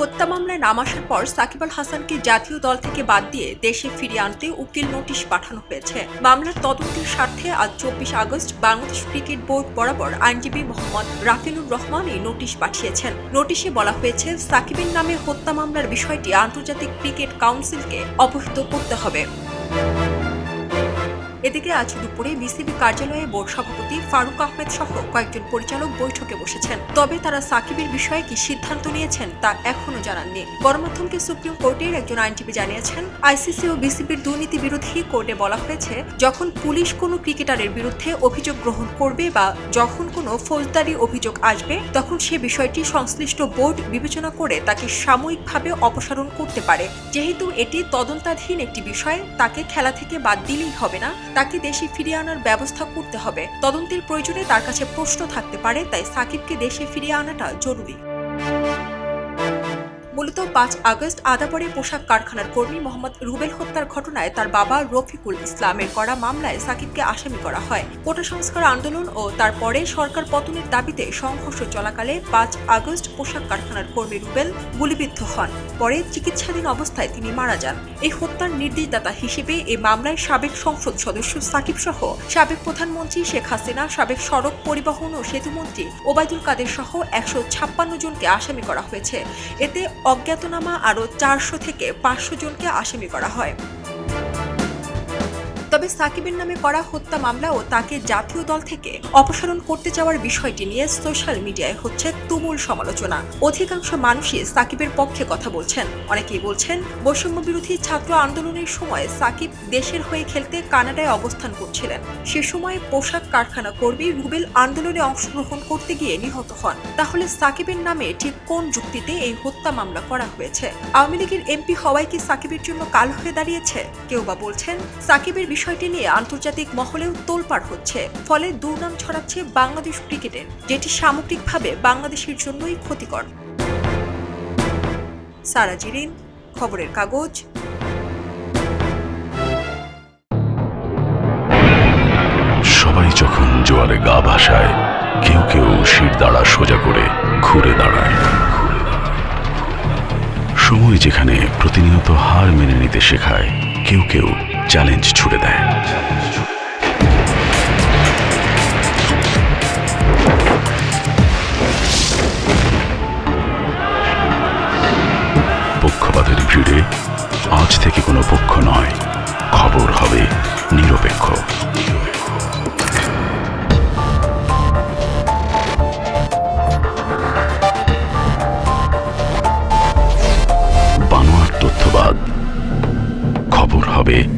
হত্যা মামলায় নাম আসার পর সাকিব আল হাসানকে জাতীয় দল থেকে বাদ দিয়ে দেশে ফিরিয়ে আনতে উকিল নোটিশ পাঠানো হয়েছে। মামলার তদন্তের স্বার্থে আজ চব্বিশ আগস্ট বাংলাদেশ ক্রিকেট বোর্ড বরাবর আইনজীবী মোহাম্মদ রাফিনুর রহমান এই নোটিশ পাঠিয়েছেন। নোটিশে বলা হয়েছে, সাকিবের নামে হত্যা মামলার বিষয়টি আন্তর্জাতিক ক্রিকেট কাউন্সিলকে অবহিত করতে হবে। এদিকে আজ দুপুরে বিসিবি কার্যালয়ে বোর্ড সভাপতি ফারুক আহমেদ সহ কয়েকজন পরিচালক বৈঠকে বসেছেন। তবে তারা সাকিবের বিষয়ে কি সিদ্ধান্ত নিয়েছেন তা এখনও জানাননি। গণমাধ্যমকে সুপ্রিম কোর্টের একজন আইনজীবী জানিয়েছেন, আইসিসি ও বিসিবির দুর্নীতি বিরোধী কোর্টে বলা হয়েছে, যখন পুলিশ কোনো ক্রিকেটারের বিরুদ্ধে অভিযোগ গ্রহণ করবে বা যখন কোনো ফৌজদারি অভিযোগ আসবে, তখন সে বিষয়টি সংশ্লিষ্ট বোর্ড বিবেচনা করে তাকে সাময়িকভাবে অপসারণ করতে পারে। যেহেতু এটি তদন্তাধীন একটি বিষয়, তাকে খেলা থেকে বাদ দিলেই হবে না। তাকে দেশে ফিরিয়ে আনার ব্যবস্থা করতে হবে। তদন্তের প্রয়োজনে তার কাছে প্রশ্ন থাকতে পারে, তাই সাকিবকে দেশে ফিরিয়ে আনাটা জরুরি। মূলত পাঁচ আগস্ট আদাবরে পোশাক কারখানার কর্মী মোহাম্মদ রুবেল হত্যার ঘটনায় তার বাবা রফিকুল ইসলামের করা মামলায় সাকিবকে আসামি করা হয়। কোটা সংস্কার আন্দোলন ও তারপরে সরকার পতনের দাবিতে সংঘর্ষ চলাকালে পাঁচ আগস্ট পোশাক কারখানার কর্মী রুবেল গুলিবিদ্ধ হন। পরে চিকিৎসাধীন অবস্থায় তিনি মারা যান। এই হত্যার নির্দেশদাতা হিসেবে এই মামলায় সাবেক সংসদ সদস্য সাকিব সহ সাবেক প্রধানমন্ত্রী শেখ হাসিনা, সাবেক সড়ক পরিবহন ও সেতুমন্ত্রী ওবায়দুল কাদের সহ একশো ছাপ্পান্ন জনকে আসামি করা হয়েছে। এতে অজ্ঞাতনামা আরও চারশো থেকে পাঁচশো জনকে আসামি করা হয়। তবে সাকিবের নামে করা হত্যা মামলা ও তাকে জাতীয় দল থেকে অপসারণ করতে যাওয়ার বিষয়টি নিয়ে সোশ্যাল মিডিয়ায় হচ্ছে তুমুল সমালোচনা। অধিকাংশ মানুষই সাকিবের পক্ষে কথা বলছেন। অনেকেই বলছেন বৈষম্য বিরোধী ছাত্র আন্দোলনের সময় সাকিব দেশের হয়ে খেলতে কানাডায় অবস্থান করছিলেন। সে সময় পোশাক কারখানা কর্মী রুবেল আন্দোলনে অংশগ্রহণ করতে গিয়ে নিহত হন। তাহলে সাকিবের নামে ঠিক কোন যুক্তিতে এই হত্যা মামলা করা হয়েছে? আওয়ামী লীগের এমপি হওয়ায় কি সাকিবের জন্য কাল হয়ে দাঁড়িয়েছে? কেউ বা বলছেন, সাকিবের বিষয়টি নিয়ে আন্তর্জাতিক মহলেও তোলপাড় হচ্ছে। ফলে দুর্নাম ছড়াচ্ছে বাংলাদেশ ক্রিকেটের যেটি সামগ্রিকভাবে বাংলাদেশের জন্যই ক্ষতিকর। সারা জিরিন, খবরের কাগজ। সবাই যখন জোয়ারে গা ভাসায়, কেউ কেউ শির দাঁড়া সোজা করে ঘুরে দাঁড়ায়। সময় যেখানে প্রতিনিয়ত হার মেনে নিতে শেখায়, কেউ কেউ চ্যালেঞ্জ ছুড়ে দেয়। পক্ষপাতের ভিড়ে আজ থেকে কোনো পক্ষ নয়। খবর হবে নিরপেক্ষ। বানোয়ার তথ্যবাদ। খবর হবে